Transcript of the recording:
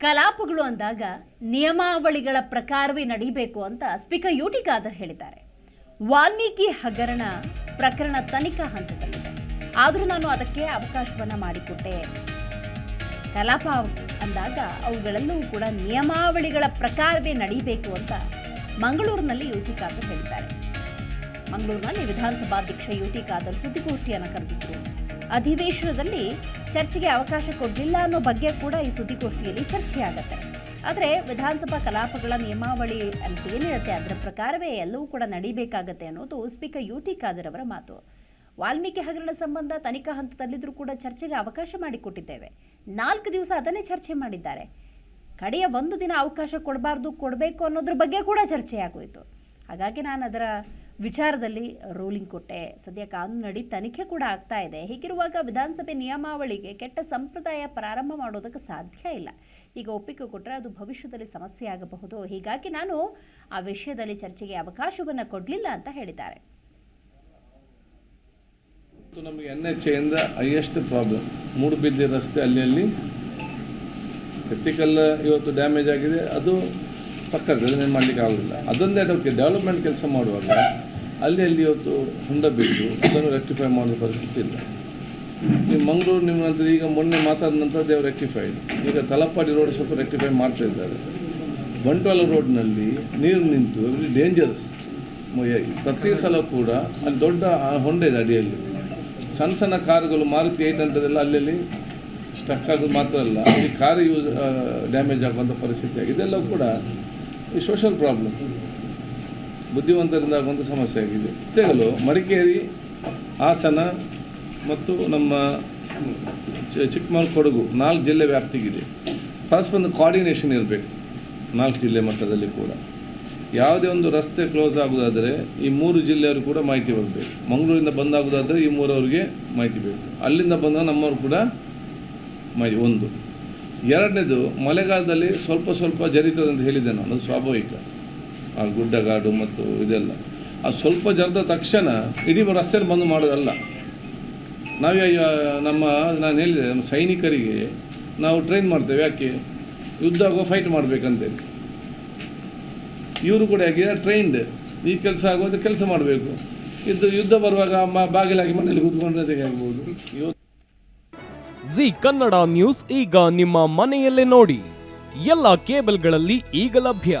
ಕಲಾಪಗಳು ಅಂದಾಗ ನಿಯಮಾವಳಿಗಳ ಪ್ರಕಾರವೇ ನಡೀಬೇಕು ಅಂತ ಸ್ಪೀಕರ್ ಯು ಟಿ ಹೇಳಿದ್ದಾರೆ. ವಾಲ್ಮೀಕಿ ಹಗರಣ ಪ್ರಕರಣ ತನಿಖಾ ಹಂತದಲ್ಲಿದೆ. ಆದರೂ ನಾನು ಅದಕ್ಕೆ ಅವಕಾಶವನ್ನ ಮಾಡಿಕೊಟ್ಟೆ. ಕಲಾಪ ಅಂದಾಗ ಅವುಗಳೆಲ್ಲವೂ ಕೂಡ ನಿಯಮಾವಳಿಗಳ ಪ್ರಕಾರವೇ ನಡೀಬೇಕು ಅಂತ ಮಂಗಳೂರಿನಲ್ಲಿ ಯು ಟಿ ಖಾದರ್ ಹೇಳಿದ್ದಾರೆ. ಮಂಗಳೂರಿನಲ್ಲಿ ವಿಧಾನಸಭಾಧ್ಯಕ್ಷ ಯು ಟಿ ಸುದ್ದಿಗೋಷ್ಠಿಯನ್ನು ಕರೆದಿದ್ರು. ಅಧಿವೇಶನದಲ್ಲಿ ಚರ್ಚೆಗೆ ಅವಕಾಶ ಕೊಡಲಿಲ್ಲ ಅನ್ನೋ ಬಗ್ಗೆ ಕೂಡ ಈ ಸುದ್ದಿಗೋಷ್ಠಿಯಲ್ಲಿ ಚರ್ಚೆಯಾಗತ್ತೆ. ಆದರೆ ವಿಧಾನಸಭಾ ಕಲಾಪಗಳ ನಿಯಮಾವಳಿ ಅಂತ ಏನಿರುತ್ತೆ ಅದರ ಪ್ರಕಾರವೇ ಎಲ್ಲವೂ ಕೂಡ ನಡೀಬೇಕಾಗತ್ತೆ ಅನ್ನೋದು ಸ್ಪೀಕರ್ ಯು ಟಿ ಖಾದರ್ ಅವರ ಮಾತು. ವಾಲ್ಮೀಕಿ ಹಗರಣ ಸಂಬಂಧ ತನಿಖಾ ಹಂತದಲ್ಲಿದ್ದರೂ ಕೂಡ ಚರ್ಚೆಗೆ ಅವಕಾಶ ಮಾಡಿಕೊಟ್ಟಿದ್ದೇವೆ. ನಾಲ್ಕು ದಿವಸ ಅದನ್ನೇ ಚರ್ಚೆ ಮಾಡಿದ್ದಾರೆ. ಕಡೆಯ ಒಂದು ದಿನ ಅವಕಾಶ ಕೊಡಬಾರ್ದು, ಕೊಡಬೇಕು ಅನ್ನೋದ್ರ ಬಗ್ಗೆ ಕೂಡ ಚರ್ಚೆಯಾಗೋಯಿತು. ಹಾಗಾಗಿ ನಾನು ಅದರ ವಿಚಾರದಲ್ಲಿ ರೂಲಿಂಗ್ ಕೊಟ್ಟೆ. ಸದ್ಯ ಕಾನೂನಡಿ ತನಿಖೆ ಕೂಡ ಆಗ್ತಾ ಇದೆ. ಹೀಗಿರುವಾಗ ವಿಧಾನಸಭೆ ನಿಯಮಾವಳಿಗೆ ಕೆಟ್ಟ ಸಂಪ್ರದಾಯ ಪ್ರಾರಂಭ ಮಾಡೋದಕ್ಕೆ ಸಾಧ್ಯ ಇಲ್ಲ. ಈಗ ಒಪ್ಪಿಗೆ ಕೊಟ್ಟರೆ ಅದು ಭವಿಷ್ಯದಲ್ಲಿ ಸಮಸ್ಯೆ ಆಗಬಹುದು. ಹೀಗಾಗಿ ನಾನು ಆ ವಿಷಯದಲ್ಲಿ ಚರ್ಚೆಗೆ ಅವಕಾಶವನ್ನು ಕೊಡಲಿಲ್ಲ ಅಂತ ಹೇಳಿದ್ದಾರೆ. ನಮಗೆ ಎನ್ ಎಚ್ ಎಯಿಂದ ಹೈಯೆಸ್ಟ್ ಪ್ರಾಬ್ಲಮ್ ಮೂಡುಬಿದ್ದಿ ರಸ್ತೆ ಅಲ್ಲಿ ಅಲ್ಲಿ ಇವತ್ತು ಡ್ಯಾಮೇಜ್ ಆಗಿದೆ. ಅದು ಪಕ್ಕದ ಮಾಡಲಿಕ್ಕೆ ಆಗೋದಿಲ್ಲ. ಅದೊಂದೇ ಅದಕ್ಕೆ ಡೆವಲಪ್ಮೆಂಟ್ ಕೆಲಸ ಮಾಡುವಾಗ ಅಲ್ಲಿ ಅಲ್ಲಿ ಒಂದು ಹೊಂಡ ಬಿದ್ದು ಅದನ್ನು ರೆಕ್ಟಿಫೈ ಮಾಡೋ ಪರಿಸ್ಥಿತಿ ಇಲ್ಲ. ನೀವು ಮಂಗಳೂರು ನಿಮ್ಮ ನಂತರ ಈಗ ಮೊನ್ನೆ ಮಾತಾಡಿದ ನಂತರ ದೇವ್ ರೆಕ್ಟಿಫೈಡ್ ಈಗ ತಲಪಾಡಿ ರೋಡ್ ಸ್ವಲ್ಪ ರೆಕ್ಟಿಫೈ ಮಾಡ್ತಾ ಇದ್ದಾರೆ. ಬಂಟ್ವಾಳ ರೋಡ್ನಲ್ಲಿ ನೀರು ನಿಂತು ವೆರಿ ಡೇಂಜರಸ್ ಪ್ರತಿ ಸಲ ಕೂಡ ಅಲ್ಲಿ ದೊಡ್ಡ ಹೊಂಡ ಇದೆ ಅಡಿಯಲ್ಲಿ. ಸಣ್ಣ ಸಣ್ಣ ಕಾರುಗಳು ಮಾರುತಿ ಏಟ್ ಹಂಡ್ರೆಡೆಲ್ಲ ಅಲ್ಲಲ್ಲಿ ಸ್ಟಕ್ ಆಗೋದು ಮಾತ್ರ ಅಲ್ಲ. ಅಲ್ಲಿ ಕಾರು ಯೂಸ್ ಡ್ಯಾಮೇಜ್ ಆಗುವಂಥ ಪರಿಸ್ಥಿತಿ ಆಗಿದೆ. ಇದೆಲ್ಲ ಕೂಡ ಈ ಸೋಷಲ್ ಪ್ರಾಬ್ಲಮ್ ಬುದ್ಧಿವಂತರಿಂದ ಆಗುವಂಥ ಸಮಸ್ಯೆ ಆಗಿದೆ. ರಸ್ತೆಗಳು ಮಡಿಕೇರಿ, ಹಾಸನ ಮತ್ತು ನಮ್ಮ ಚಿಕ್ಕಮಗಳೂರು ಕೊಡಗು ನಾಲ್ಕು ಜಿಲ್ಲೆ ವ್ಯಾಪ್ತಿಗಿದೆ. ಪರಸ್ಪರ ಒಂದು ಕೋಆರ್ಡಿನೇಷನ್ ಇರಬೇಕು ನಾಲ್ಕು ಜಿಲ್ಲೆ ಮಟ್ಟದಲ್ಲಿ ಕೂಡ. ಯಾವುದೇ ಒಂದು ರಸ್ತೆ ಕ್ಲೋಸ್ ಆಗೋದಾದರೆ ಈ ಮೂರು ಜಿಲ್ಲೆಯವರು ಕೂಡ ಮಾಹಿತಿ ಬರಬೇಕು ಮಂಗಳೂರಿಂದ ಬಂದಾಗೋದಾದರೆ ಈ ಮೂರವರಿಗೆ ಮಾಹಿತಿ ಬೇಕು. ಅಲ್ಲಿಂದ ಬಂದಾಗ ನಮ್ಮವರು ಕೂಡ ಮಾಹಿತಿ, ಒಂದು. ಎರಡನೇದು ಮಳೆಗಾಲದಲ್ಲಿ ಸ್ವಲ್ಪ ಸ್ವಲ್ಪ ಜರಿತದಂತ ಅಂತ ಹೇಳಿದ್ದೆ ನಾನು, ಅದು ಸ್ವಾಭಾವಿಕ. ಆ ಗುಡ್ಡಗಾಡು ಮತ್ತು ಇದೆಲ್ಲ. ಆ ಸ್ವಲ್ಪ ಜರದ ತಕ್ಷಣ ಇಡೀ ರಸ್ತೆಯಲ್ಲಿ ಬಂದು ಮಾಡೋದಲ್ಲ. ನಾವೇ ನಮ್ಮ, ನಾನು ಹೇಳಿದೆ, ನಮ್ಮ ಸೈನಿಕರಿಗೆ ನಾವು ಟ್ರೈನ್ ಮಾಡ್ತೇವೆ. ಯಾಕೆ? ಯುದ್ಧ ಆಗೋ ಫೈಟ್ ಮಾಡಬೇಕಂತೇಳಿ. ಇವರು ಕೂಡ ಹೇಗೆ ಟ್ರೈನ್ಡ್ ಈ ಕೆಲಸ ಆಗೋದು ಕೆಲಸ ಮಾಡಬೇಕು. ಇದು ಯುದ್ಧ ಬರುವಾಗ ಬಾಗಿಲಾಗಿ ಮನೇಲಿ ಕೂತ್ಕೊಂಡ್ರೆ ಆಗ್ಬೋದು. ಜಿ ಕನ್ನಡ ನ್ಯೂಸ್ ಈಗ ನಿಮ್ಮ ಮನೆಯಲ್ಲೇ ನೋಡಿ. ಎಲ್ಲ ಕೇಬಲ್ಗಳಲ್ಲಿ ಈಗ ಲಭ್ಯ.